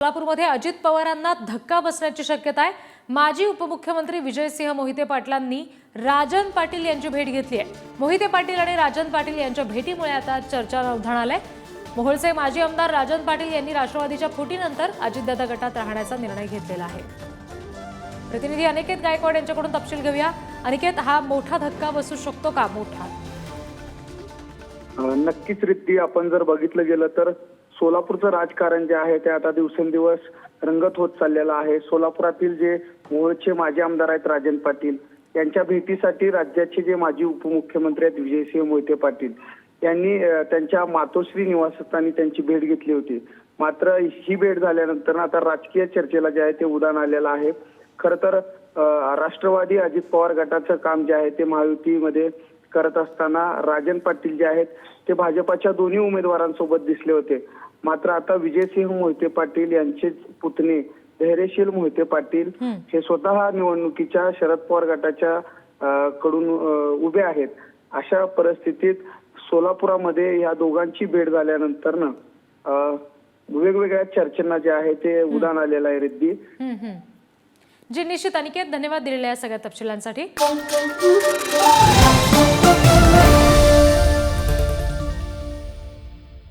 सोलापूरमध्ये अजित पवारांना धक्का बसण्याची शक्यता आहे. माजी उपमुख्यमंत्री विजयसिंह मोहिते पाटलांनी राजन पाटील यांची भेट घेतली आहे. मोहिते पाटील आणि राजन पाटील यांच्या भेटीमुळे आता चर्चा उधाण आलंय मोहोळचे माजी आमदार राजन पाटील यांनी राष्ट्रवादीच्या फुटीनंतर अजितदादा गटात राहण्याचा निर्णय घेतलेला आहे. प्रतिनिधी अनिकेत गायकवाड यांच्याकडून तपशील घेऊया. अनिकेत हा मोठा धक्का बसू शकतो का? मोठा. नक्कीच रिद्धी आपण जर बघितलं गेलं तर सोलापूरचं राजकारण जे आहे ते आता दिवसेंदिवस रंगत होत चाललेलं आहे. सोलापुरातील जे मूळचे माजी आमदार आहेत राजन पाटील यांच्या भेटीसाठी राज्याचे जे माजी उपमुख्यमंत्री आहेत विजयसिंह मोहिते पाटील यांनी त्यांच्या मातोश्री निवासस्थानी त्यांची भेट घेतली होती. मात्र ही भेट झाल्यानंतर आता राजकीय चर्चेला जे आहे ते उदाहरण आलेलं आहे. खर तर राष्ट्रवादी अजित पवार गटाचं काम जे आहे ते महायुतीमध्ये करत असताना राजन पाटील जे आहेत ते भाजपाच्या दोन्ही उमेदवारांसोबत दिसले होते. मात्र आता विजयसिंह मोहिते पाटील यांचे पुतणे धैर्यशील मोहिते पाटील. हे स्वतः निवडणुकीच्या शरद पवार गटाच्या कडून उभे आहेत. अशा परिस्थितीत सोलापुरामध्ये या दोघांची भेट झाल्यानंतर ना वेगवेगळ्या चर्चांना जे आहे ते उदाहरण आलेलं आहे रिद्धी. जी निश्चित अनिकेत धन्यवाद दिलेल्या या सगळ्या तपशिलांसाठी.